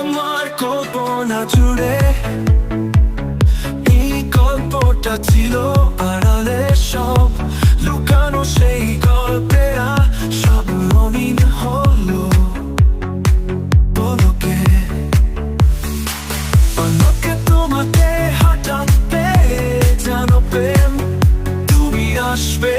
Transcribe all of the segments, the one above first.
আমার কল্পনা জুড়ে। এই গল্পটা ছিল সব। লুকানো সেই গল্পেরা সব রঙিন হলো। পলকে তোমাকে জানো আসবে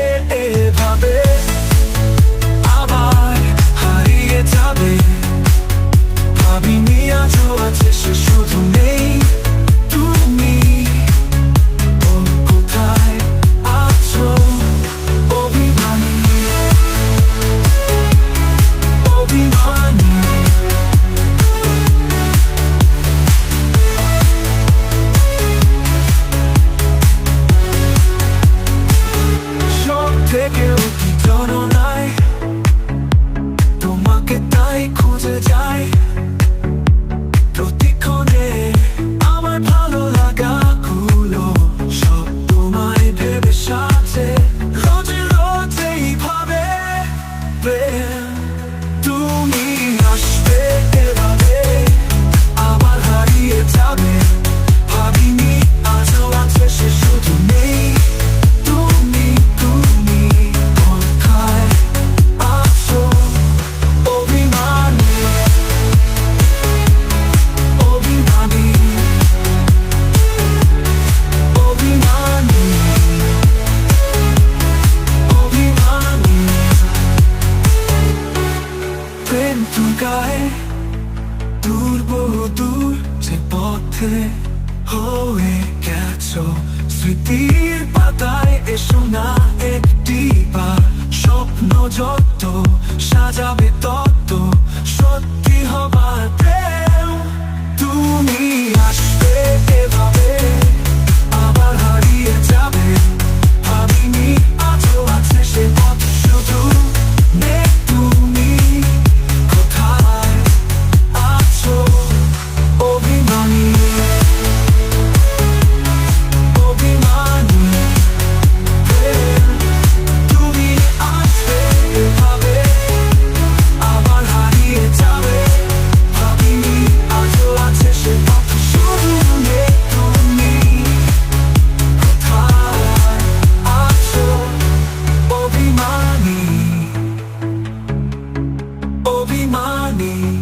হয়ে গেছো স্মৃতির পাতায় You.